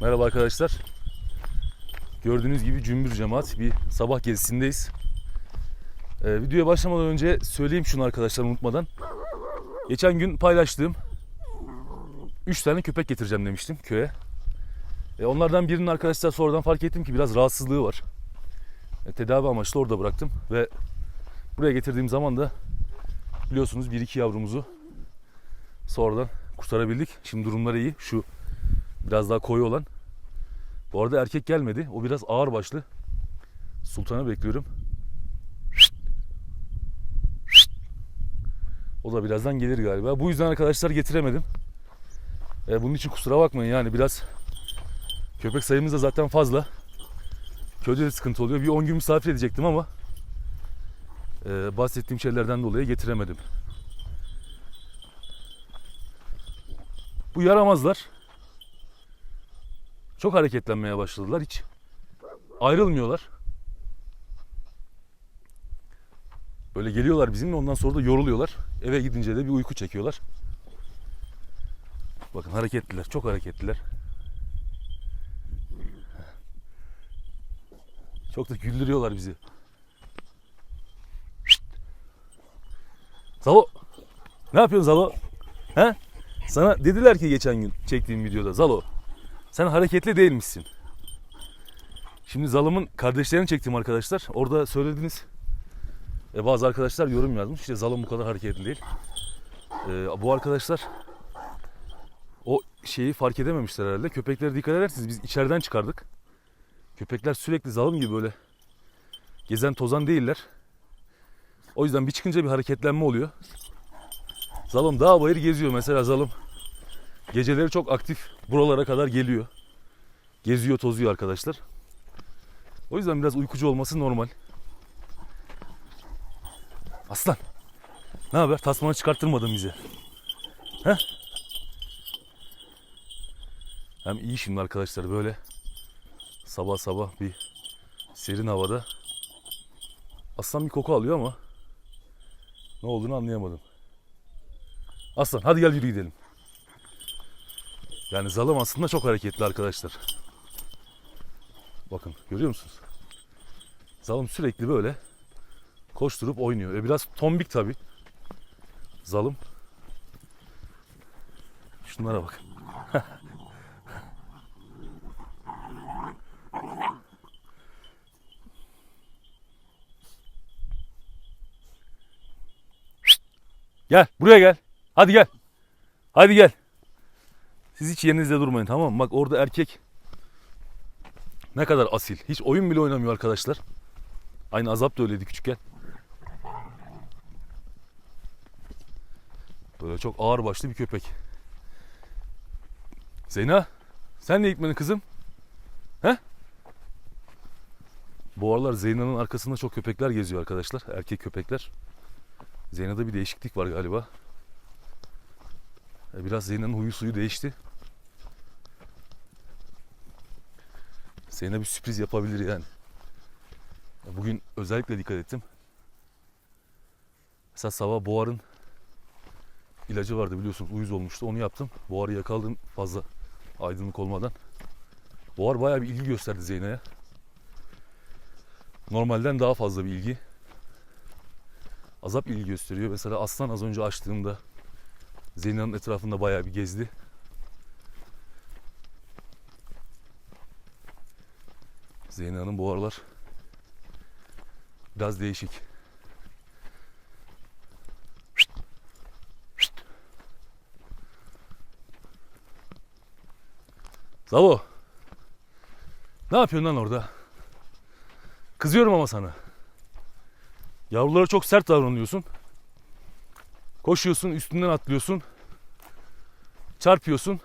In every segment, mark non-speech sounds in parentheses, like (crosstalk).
Merhaba arkadaşlar. Gördüğünüz gibi cümbür cemaat bir sabah gezisindeyiz. Ee, videoya başlamadan önce söyleyeyim şunu arkadaşlar unutmadan. Geçen gün paylaştığım 3 tane köpek getireceğim demiştim köye. E, onlardan birinin arkadaşlar sonradan fark ettim ki biraz rahatsızlığı var. E, tedavi amaçlı orada bıraktım ve buraya getirdiğim zaman da biliyorsunuz bir iki yavrumuzu sonradan kurtarabildik. Şimdi durumları iyi. Şu biraz daha koyu olan. Bu arada erkek gelmedi. O biraz ağır başlı. Sultan'ı bekliyorum. O da birazdan gelir galiba. Bu yüzden arkadaşlar getiremedim. E, bunun için kusura bakmayın yani biraz köpek sayımız da zaten fazla. Köyde de sıkıntı oluyor. Bir 10 gün misafir edecektim ama e, bahsettiğim şeylerden dolayı getiremedim. Bu yaramazlar çok hareketlenmeye başladılar. Hiç ayrılmıyorlar. Böyle geliyorlar bizimle ondan sonra da yoruluyorlar. Eve gidince de bir uyku çekiyorlar. Bakın hareketliler, çok hareketliler. Çok da güldürüyorlar bizi. Zalo. Ne yapıyorsun Zalo? He? Sana dediler ki geçen gün çektiğim videoda Zalo sen hareketli değilmişsin. Şimdi Zalım'ın kardeşlerini çektim arkadaşlar. Orada söylediniz. E, bazı arkadaşlar yorum yazmış. İşte Zalım bu kadar hareketli değil. E, bu arkadaşlar o şeyi fark edememişler herhalde. Köpeklere dikkat ederseniz biz içeriden çıkardık. Köpekler sürekli Zalım gibi böyle gezen tozan değiller. O yüzden bir çıkınca bir hareketlenme oluyor. Zalım dağ bayır geziyor. Mesela Zalım geceleri çok aktif buralara kadar geliyor. Geziyor tozuyor arkadaşlar. O yüzden biraz uykucu olması normal. Aslan. Ne haber? Tasmanı çıkarttırmadın bize. He? Hem iyi şimdi arkadaşlar böyle sabah sabah bir serin havada. Aslan bir koku alıyor ama ne olduğunu anlayamadım. Aslan hadi gel yürü gidelim. Yani Zalım aslında çok hareketli arkadaşlar. Bakın görüyor musunuz? Zalım sürekli böyle koşturup oynuyor. E biraz tombik tabi. Zalım. Şunlara bak. (laughs) Gel buraya gel. Hadi gel. Hadi gel. Siz hiç yerinizde durmayın tamam mı? Bak orada erkek ne kadar asil. Hiç oyun bile oynamıyor arkadaşlar. Aynı Azap da öyleydi küçükken. Böyle çok ağır başlı bir köpek. Zeyna sen ne gitmedin kızım? He? Bu aralar Zeyna'nın arkasında çok köpekler geziyor arkadaşlar. Erkek köpekler. Zeyna'da bir değişiklik var galiba. E, Biraz Zeyna'nın huyu suyu değişti. Zeyna bir sürpriz yapabilir yani. Ya Bugün özellikle dikkat ettim. Mesela sabah boğarın ilacı vardı biliyorsunuz uyuz olmuştu onu yaptım. Boğarı yakaladım fazla aydınlık olmadan. Boğar bayağı bir ilgi gösterdi Zeyna'ya. Normalden daha fazla bir ilgi. Azap ilgi gösteriyor. Mesela aslan az önce açtığımda Zeyna'nın etrafında bayağı bir gezdi. Zeyna'nın bu aralar biraz değişik. Zavo. Ne yapıyorsun lan orada? Kızıyorum ama sana. Yavrulara çok sert davranıyorsun. Koşuyorsun, üstünden atlıyorsun. Çarpıyorsun.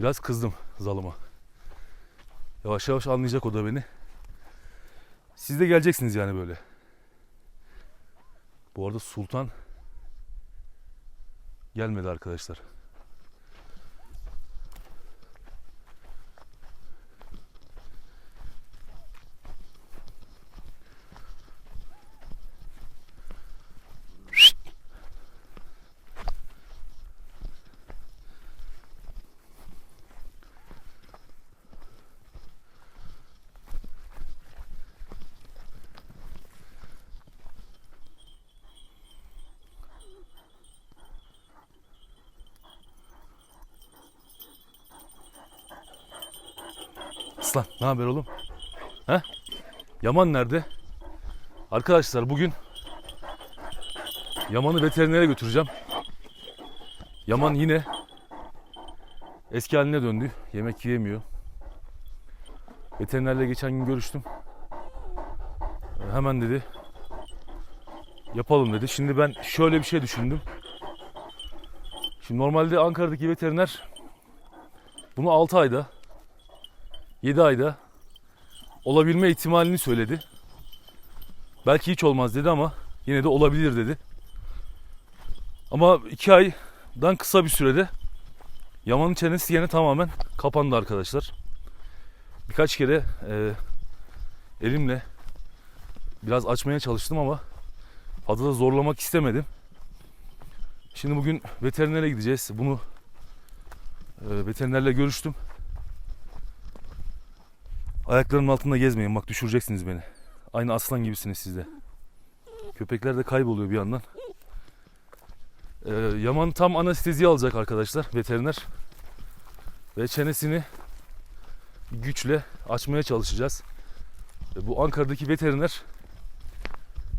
Biraz kızdım zalıma. Yavaş yavaş anlayacak o da beni. Siz de geleceksiniz yani böyle. Bu arada Sultan gelmedi arkadaşlar. Aslan ne haber oğlum? He? Yaman nerede? Arkadaşlar bugün Yaman'ı veterinere götüreceğim. Yaman yine eski haline döndü. Yemek yiyemiyor. Veterinerle geçen gün görüştüm. Hemen dedi yapalım dedi. Şimdi ben şöyle bir şey düşündüm. Şimdi normalde Ankara'daki veteriner bunu 6 ayda 7 ayda olabilme ihtimalini söyledi. Belki hiç olmaz dedi ama yine de olabilir dedi. Ama 2 aydan kısa bir sürede Yaman'ın çenesi yine tamamen kapandı arkadaşlar. Birkaç kere e, elimle biraz açmaya çalıştım ama fazla da zorlamak istemedim. Şimdi bugün veterinere gideceğiz. Bunu e, veterinerle görüştüm. Ayaklarımın altında gezmeyin bak düşüreceksiniz beni. Aynı aslan gibisiniz siz de. Köpekler de kayboluyor bir yandan. Ee, Yaman tam anestezi alacak arkadaşlar veteriner. Ve çenesini güçle açmaya çalışacağız. E, bu Ankara'daki veteriner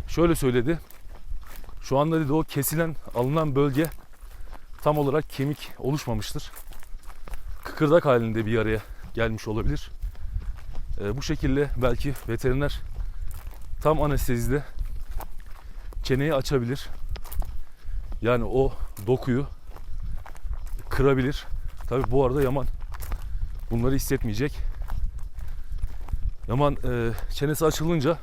şöyle söyledi. Şu anda dedi o kesilen alınan bölge tam olarak kemik oluşmamıştır. Kıkırdak halinde bir araya gelmiş olabilir. E, bu şekilde belki veteriner tam anestezide çeneyi açabilir. Yani o dokuyu kırabilir. Tabi bu arada Yaman bunları hissetmeyecek. Yaman e, çenesi açılınca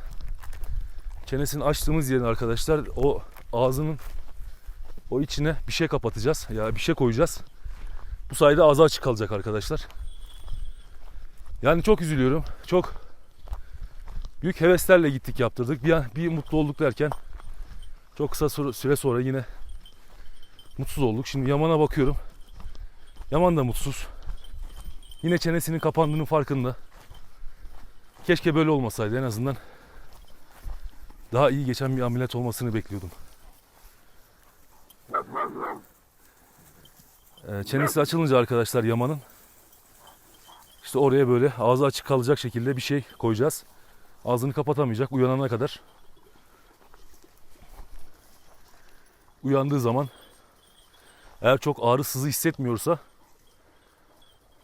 çenesini açtığımız yerin arkadaşlar o ağzının o içine bir şey kapatacağız. Ya bir şey koyacağız. Bu sayede ağzı açık kalacak arkadaşlar. Yani çok üzülüyorum. Çok büyük heveslerle gittik yaptırdık. Bir, bir mutlu olduk derken çok kısa süre sonra yine mutsuz olduk. Şimdi Yaman'a bakıyorum. Yaman da mutsuz. Yine çenesinin kapandığının farkında. Keşke böyle olmasaydı en azından. Daha iyi geçen bir ameliyat olmasını bekliyordum. Ee, çenesi açılınca arkadaşlar Yaman'ın işte oraya böyle ağzı açık kalacak şekilde bir şey koyacağız. Ağzını kapatamayacak uyanana kadar. Uyandığı zaman eğer çok ağrı sızı hissetmiyorsa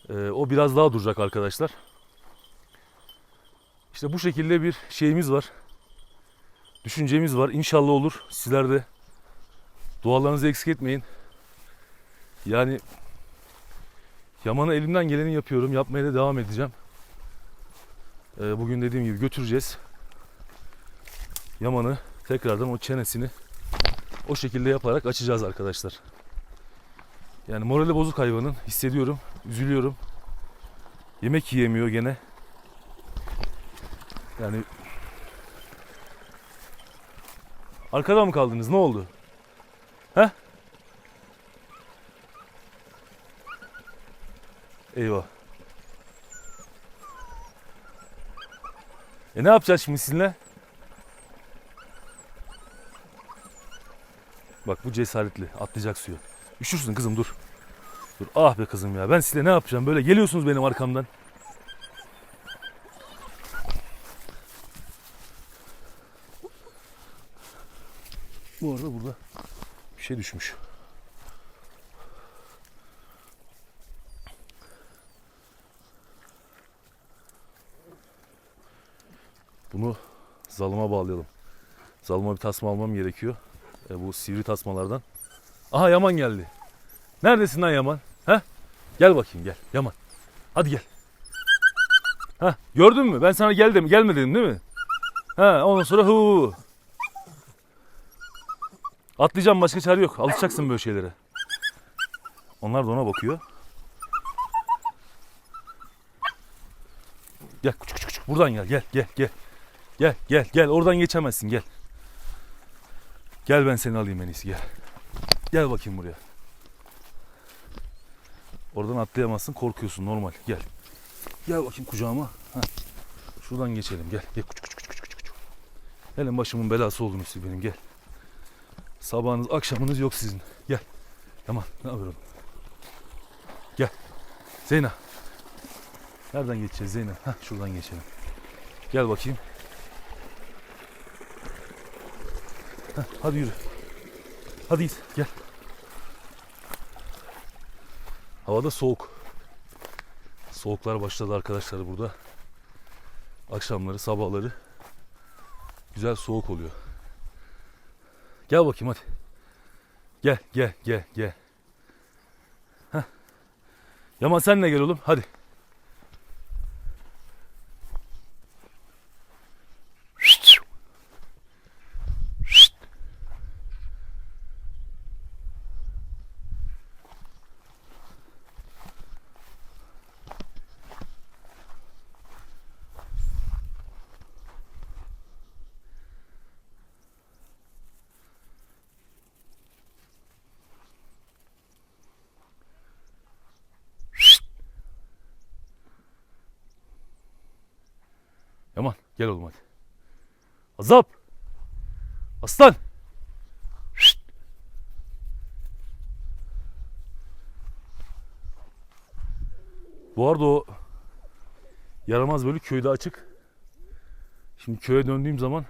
e, o biraz daha duracak arkadaşlar. İşte bu şekilde bir şeyimiz var. Düşüncemiz var. İnşallah olur. Sizler de dualarınızı eksik etmeyin. Yani Yaman'a elimden geleni yapıyorum. Yapmaya da devam edeceğim. Ee, bugün dediğim gibi götüreceğiz. Yaman'ı tekrardan o çenesini o şekilde yaparak açacağız arkadaşlar. Yani morali bozuk hayvanın. Hissediyorum. Üzülüyorum. Yemek yiyemiyor gene. Yani Arkada mı kaldınız? Ne oldu? He? Eyvah. E ne yapacağız şimdi sizinle? Bak bu cesaretli. Atlayacak suya. Üşürsün kızım dur. Dur. Ah be kızım ya. Ben size ne yapacağım? Böyle geliyorsunuz benim arkamdan. Bu arada burada bir şey düşmüş. Bunu zalıma bağlayalım. Zalıma bir tasma almam gerekiyor. E, bu sivri tasmalardan. Aha Yaman geldi. Neredesin lan Yaman? Ha? Gel bakayım gel Yaman. Hadi gel. Ha gördün mü? Ben sana gel dedim, gelme dedim değil mi? Ha ondan sonra hu. Atlayacağım başka çare yok. Alışacaksın böyle şeylere. Onlar da ona bakıyor. Gel küçük küçük küçük buradan gel gel gel gel. Gel gel gel oradan geçemezsin gel. Gel ben seni alayım en iyisi gel. Gel bakayım buraya. Oradan atlayamazsın korkuyorsun normal gel. Gel bakayım kucağıma. Ha. Şuradan geçelim gel. Gel küçük küçük küçük. küçük. Gelin başımın belası oldunuz siz benim gel. Sabahınız akşamınız yok sizin. Gel. Tamam ne yapıyorum? Gel. Zeyna. Nereden geçeceğiz Zeynep? Heh, şuradan geçelim. Gel bakayım. Hadi yürü. Hadi git gel. Havada soğuk. Soğuklar başladı arkadaşlar burada. Akşamları, sabahları güzel soğuk oluyor. Gel bakayım hadi. Gel, gel, gel, gel. Heh. Yaman sen de gel oğlum. Hadi. Yaman gel oğlum hadi. Azap. Aslan. Şşt. Bu arada o yaramaz bölük köyde açık. Şimdi köye döndüğüm zaman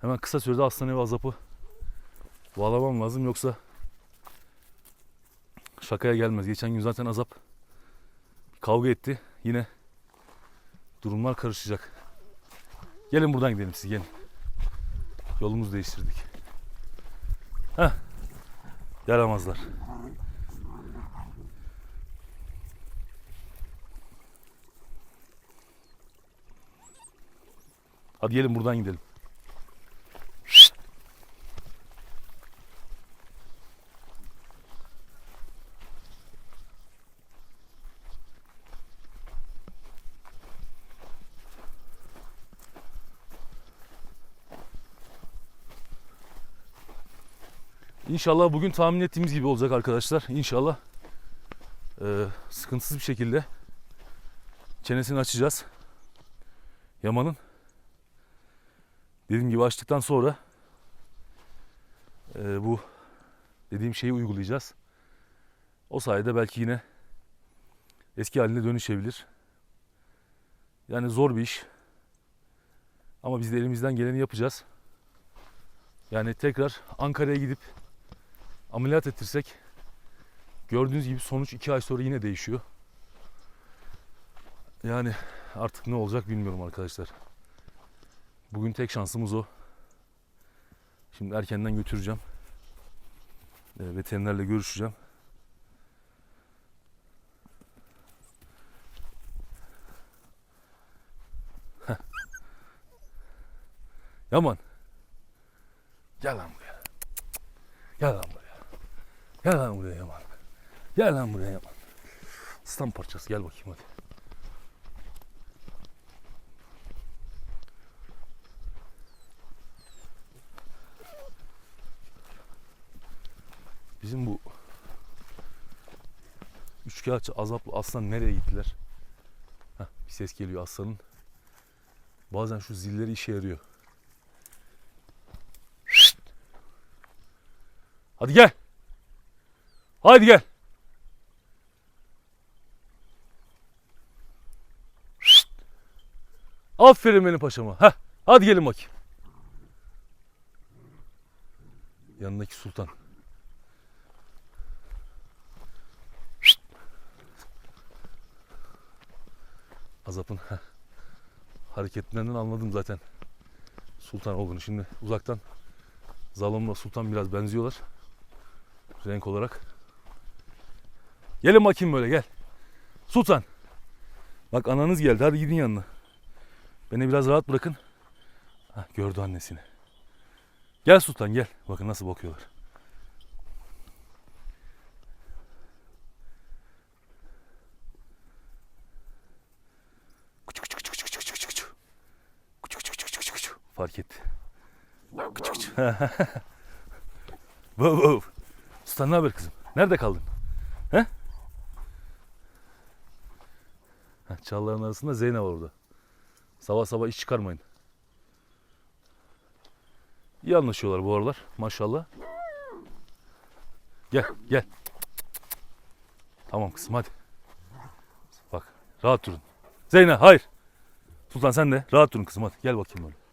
hemen kısa sürede aslan evi azapı bağlamam lazım yoksa şakaya gelmez. Geçen gün zaten azap kavga etti. Yine durumlar karışacak. Gelin buradan gidelim siz gelin. Yolumuzu değiştirdik. Heh. Yaramazlar. Hadi gelin buradan gidelim. İnşallah bugün tahmin ettiğimiz gibi olacak arkadaşlar. İnşallah eee, sıkıntısız bir şekilde çenesini açacağız. Yaman'ın. Dediğim gibi açtıktan sonra eee, bu dediğim şeyi uygulayacağız. O sayede belki yine eski haline dönüşebilir. Yani zor bir iş. Ama biz de elimizden geleni yapacağız. Yani tekrar Ankara'ya gidip ameliyat ettirsek gördüğünüz gibi sonuç iki ay sonra yine değişiyor. Yani artık ne olacak bilmiyorum arkadaşlar. Bugün tek şansımız o. Şimdi erkenden götüreceğim. E, veterinerle görüşeceğim. Yaman. Gel lan buraya. Gel lan buraya. Gel lan buraya Yaman. Gel lan buraya Yaman. Aslan parçası gel bakayım hadi. Bizim bu üçkağıtçı azaplı aslan nereye gittiler? Heh, bir ses geliyor aslanın. Bazen şu zilleri işe yarıyor. Hadi gel. Hadi gel. Şşt! Aferin benim paşama. Heh, hadi gelin bakayım. Yanındaki sultan. Şşt! Azap'ın heh, hareketlerinden anladım zaten sultan olduğunu. Şimdi uzaktan Zalım'la Sultan biraz benziyorlar. Renk olarak. Gelin bakayım böyle gel. Sultan. Bak ananız geldi hadi gidin yanına. Beni biraz rahat bırakın. Hah, gördü annesini. Gel Sultan gel. Bakın nasıl bakıyorlar. Fark etti. (laughs) Wow, wow. Sultan ne haber kızım? Nerede kaldın? He? Heh, Çalların arasında Zeynep var orada. Sabah sabah iş çıkarmayın. İyi anlaşıyorlar bu aralar maşallah. Gel gel. Tamam kızım hadi. Bak rahat durun. Zeynep hayır. Sultan sen de rahat durun kızım hadi gel bakayım böyle.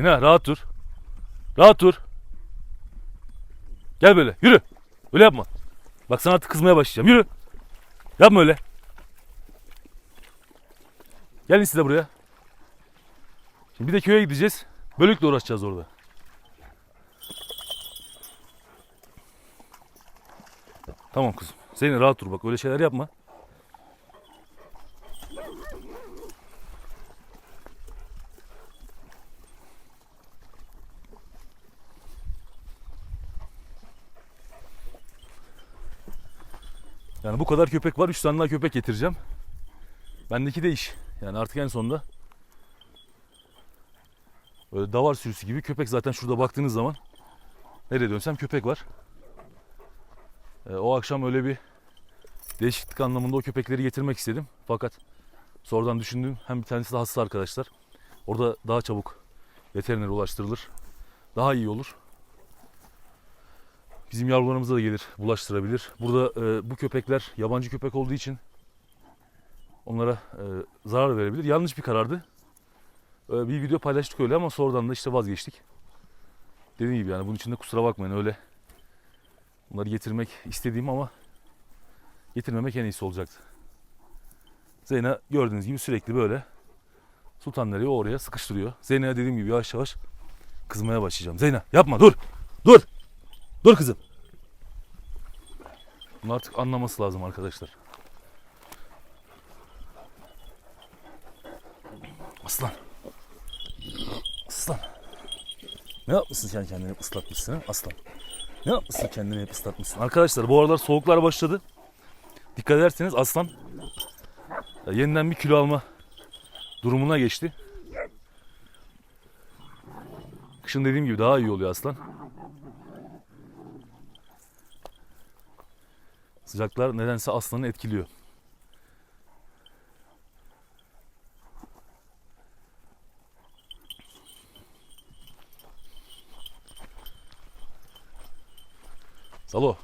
Zeynep rahat dur. Rahat dur. Gel böyle yürü. Öyle yapma. Bak sana artık kızmaya başlayacağım. Yürü. Yapma öyle. Gelin siz de buraya. Şimdi bir de köye gideceğiz. Bölükle uğraşacağız orada. Tamam kızım. Zeynep rahat dur bak öyle şeyler yapma. Yani bu kadar köpek var. 3 tane daha köpek getireceğim. Bendeki de iş. Yani artık en sonunda böyle davar sürüsü gibi köpek zaten şurada baktığınız zaman nereye dönsem köpek var. Ee, o akşam öyle bir değişiklik anlamında o köpekleri getirmek istedim. Fakat sonradan düşündüm hem bir tanesi de hasta arkadaşlar. Orada daha çabuk veterinere ulaştırılır. Daha iyi olur. Bizim yavrularımıza da gelir, bulaştırabilir. Burada e, bu köpekler yabancı köpek olduğu için onlara e, zarar verebilir. Yanlış bir karardı. E, bir video paylaştık öyle ama sonradan da işte vazgeçtik. Dediğim gibi yani bunun için de kusura bakmayın öyle. Bunları getirmek istediğim ama getirmemek en iyisi olacaktı. Zeyna gördüğünüz gibi sürekli böyle Sultan nereye oraya sıkıştırıyor. Zeyna'ya dediğim gibi yavaş yavaş kızmaya başlayacağım. Zeyna yapma dur. Dur. Dur kızım. Bunu artık anlaması lazım arkadaşlar. Aslan. Aslan. Ne yapmışsın sen kendini ıslatmışsın? Aslan. Ne yapmışsın kendini hep ıslatmışsın? Arkadaşlar bu aralar soğuklar başladı. Dikkat ederseniz aslan e, yeniden bir kilo alma durumuna geçti. Kışın dediğim gibi daha iyi oluyor aslan. Sıcaklar nedense aslanı etkiliyor. Zalo.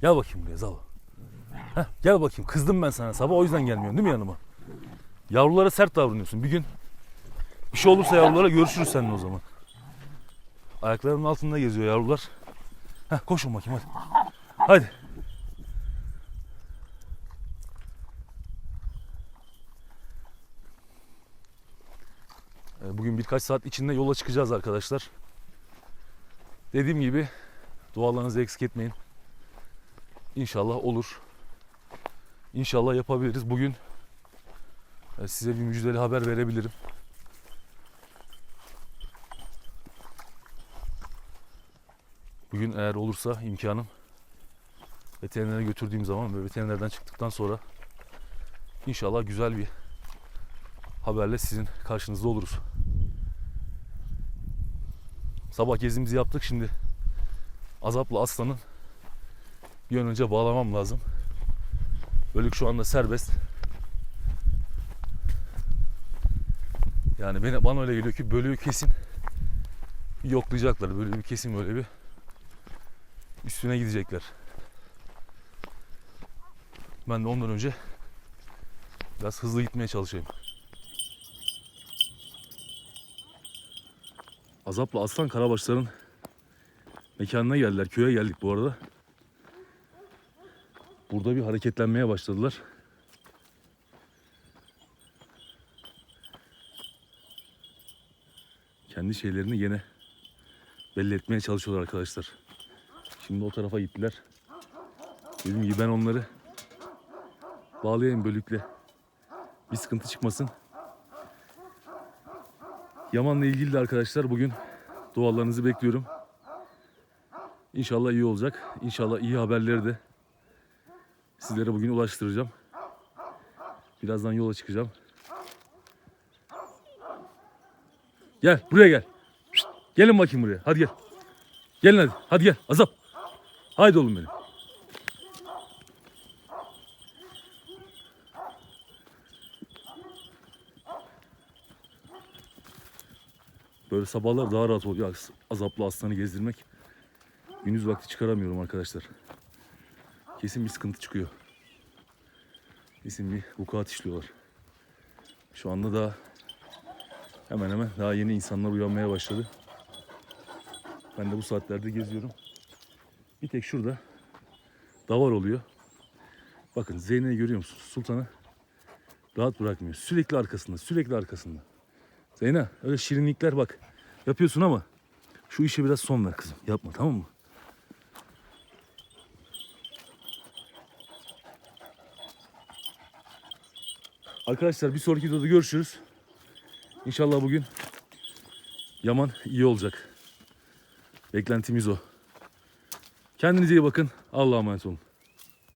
Gel bakayım buraya Zalo. Heh, gel bakayım. Kızdım ben sana sabah o yüzden gelmiyorsun değil mi yanıma? Yavrulara sert davranıyorsun. Bir gün bir şey olursa yavrulara görüşürüz seninle o zaman. Ayaklarımın altında geziyor yavrular. Heh, koşun bakayım hadi. Hadi. Ee, Bugün birkaç saat içinde yola çıkacağız arkadaşlar. Dediğim gibi dualarınızı eksik etmeyin. İnşallah olur. İnşallah yapabiliriz. Bugün e, size bir müjdeli haber verebilirim. Bugün eğer olursa imkanım veterinere götürdüğüm zaman ve veterinerden çıktıktan sonra inşallah güzel bir haberle sizin karşınızda oluruz. Sabah gezimizi yaptık şimdi Azap'la Aslan'ın bir an önce bağlamam lazım. Bölük şu anda serbest. Yani beni, bana öyle geliyor ki bölüğü kesin yoklayacaklar. Bir kesin böyle bir üstüne gidecekler. Ben de ondan önce biraz hızlı gitmeye çalışayım. Azap'la Aslan Karabaşların mekanına geldiler. Köye geldik bu arada. Burada bir hareketlenmeye başladılar. Kendi şeylerini yine belli etmeye çalışıyorlar arkadaşlar. Şimdi o tarafa gittiler. Dedim ki ben onları bağlayayım bölükle. Bir sıkıntı çıkmasın. Yaman'la ilgili de arkadaşlar bugün dualarınızı bekliyorum. İnşallah iyi olacak. İnşallah iyi haberleri de sizlere bugün ulaştıracağım. Birazdan yola çıkacağım. Gel buraya gel. Şşt, gelin bakayım buraya. Hadi gel. Gelin hadi. Hadi gel. Azap. Haydi oğlum benim. Böyle sabahlar daha rahat oluyor. Azaplı aslanı gezdirmek. Gündüz vakti çıkaramıyorum arkadaşlar. Kesin bir sıkıntı çıkıyor. Kesin bir vukuat işliyorlar. Şu anda da hemen hemen daha yeni insanlar uyanmaya başladı. Ben de bu saatlerde geziyorum. Bir tek şurada davar oluyor. Bakın Zeynep'i görüyor musunuz? Sultan'ı rahat bırakmıyor. Sürekli arkasında, sürekli arkasında. Zeyna öyle şirinlikler bak yapıyorsun ama şu işe biraz son ver kızım. Yapma tamam mı? Arkadaşlar bir sonraki videoda görüşürüz. İnşallah bugün Yaman iyi olacak. Beklentimiz o. Kendinize iyi bakın. Allah'a emanet olun.